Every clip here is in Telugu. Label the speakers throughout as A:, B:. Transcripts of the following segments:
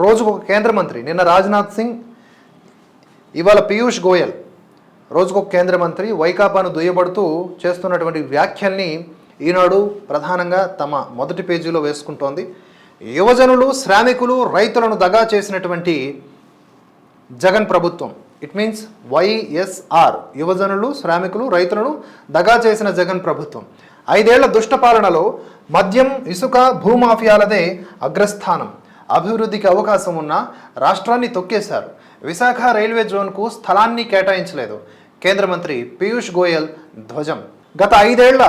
A: రోజుకు ఒక కేంద్ర మంత్రి నిన్న రాజ్నాథ్ సింగ్ ఇవాళ పీయూష్ గోయల్ రోజుకొక కేంద్ర మంత్రి వైకాపాను దుయ్యబడుతూ చేస్తున్నటువంటి వ్యాఖ్యల్ని ఈనాడు ప్రధానంగా తమ మొదటి పేజీలో వేసుకుంటోంది. యువజనులు శ్రామికులు రైతులను దగా చేసినటువంటి జగన్ ప్రభుత్వం. ఇట్ మీన్స్ వైఎస్ఆర్ యువజనులు శ్రామికులు రైతులను దగా చేసిన జగన్ ప్రభుత్వం. ఐదేళ్ళ దుష్టపాలనలో మద్యం ఇసుక భూమాఫియాలదే అగ్రస్థానం. అభివృద్ధికి అవకాశం ఉన్న రాష్ట్రాన్ని తొక్కేశారు. విశాఖ రైల్వే జోన్కు స్థలాన్ని కేటాయించలేదు. కేంద్ర మంత్రి పీయూష్ గోయల్ ధ్వజం. గత ఐదేళ్ళ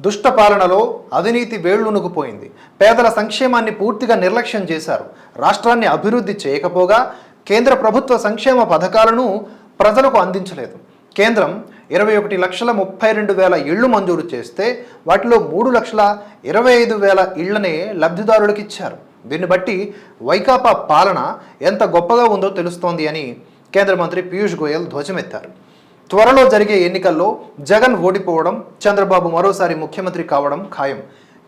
A: దుష్ట పాలనలో అవినీతి వేళ్ళునుకుపోయింది పేదల సంక్షేమాన్ని పూర్తిగా నిర్లక్ష్యం చేశారు. రాష్ట్రాన్ని అభివృద్ధి చేయకపోగా కేంద్ర ప్రభుత్వ సంక్షేమ పథకాలను ప్రజలకు అందించలేదు. కేంద్రం ఇరవై ఒకటి లక్షల ముప్పై రెండు వేల ఇళ్ళు మంజూరు చేస్తే వాటిలో మూడు లక్షల ఇరవై ఐదు వేల ఇళ్ళనే లబ్ధిదారులకు ఇచ్చారు దీన్ని బట్టి వైకాపా పాలన ఎంత గొప్పగా ఉందో తెలుస్తోంది అని కేంద్ర మంత్రి పీయూష్ గోయల్ ధ్వజమెత్తారు. త్వరలో జరిగే ఎన్నికల్లో జగన్ ఓడిపోవడం చంద్రబాబు మరోసారి ముఖ్యమంత్రి కావడం ఖాయం.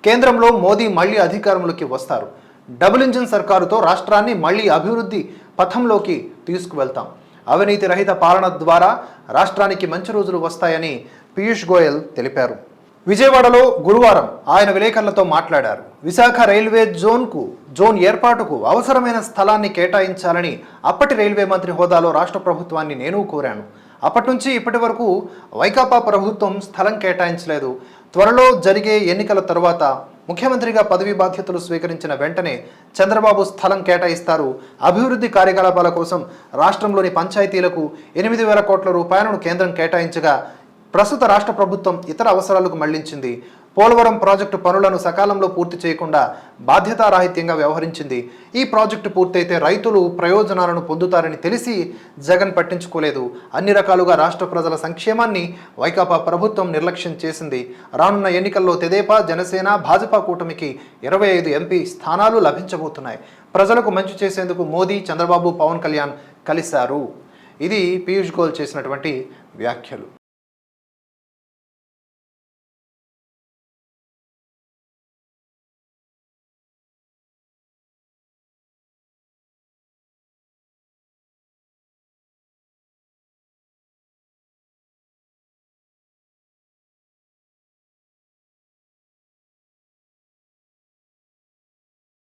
A: కేంద్రంలో మోదీ మళ్ళీ అధికారంలోకి వస్తారు. డబుల్ ఇంజిన్ సర్కారుతో రాష్ట్రాన్ని మళ్ళీ అభివృద్ధి పథంలోకి తీసుకువెళ్తాం. అవినీతి రహిత పాలన ద్వారా రాష్ట్రానికి మంచి రోజులు వస్తాయని పీయూష్ గోయల్ తెలిపారు. విజయవాడలో గురువారం ఆయన విలేకరులతో మాట్లాడారు. విశాఖ రైల్వే జోన్కు జోన్ ఏర్పాటుకు అవసరమైన స్థలాన్ని కేటాయించాలని అప్పటి రైల్వే మంత్రి హోదాలో రాష్ట్ర ప్రభుత్వాన్ని నేను కోరాను. అప్పటి నుంచి ఇప్పటి వరకు వైకాపా ప్రభుత్వం స్థలం కేటాయించలేదు. త్వరలో జరిగే ఎన్నికల తరువాత ముఖ్యమంత్రిగా పదవీ బాధ్యతలు స్వీకరించిన వెంటనే చంద్రబాబు స్థలం కేటాయిస్తారు. అభివృద్ధి కార్యకలాపాల కోసం రాష్ట్రంలోని పంచాయతీలకు ఎనిమిది వేల కోట్ల రూపాయలను కేంద్రం కేటాయించగా ప్రస్తుత రాష్ట్ర ప్రభుత్వం ఇతర అవసరాలకు మళ్ళించింది. పోలవరం ప్రాజెక్టు పనులను సకాలంలో పూర్తి చేయకుండా బాధ్యతారాహిత్యంగా వ్యవహరించింది. ఈ ప్రాజెక్టు పూర్తయితే రైతులు ప్రయోజనాలను పొందుతారని తెలిసి జగన్ పట్టించుకోలేదు. అన్ని రకాలుగా రాష్ట్ర ప్రజల సంక్షేమాన్ని వైకాపా ప్రభుత్వం నిర్లక్ష్యం చేసింది. రానున్న ఎన్నికల్లో తెదేపా జనసేన భాజపా కూటమికి ఇరవై ఐదు ఎంపీ స్థానాలు లభించబోతున్నాయి. ప్రజలకు మంచి చేసేందుకు మోదీ చంద్రబాబు పవన్ కళ్యాణ్ కలిశారు. ఇది పీయూష్ గోల్ చేసినటువంటి వ్యాఖ్యలు.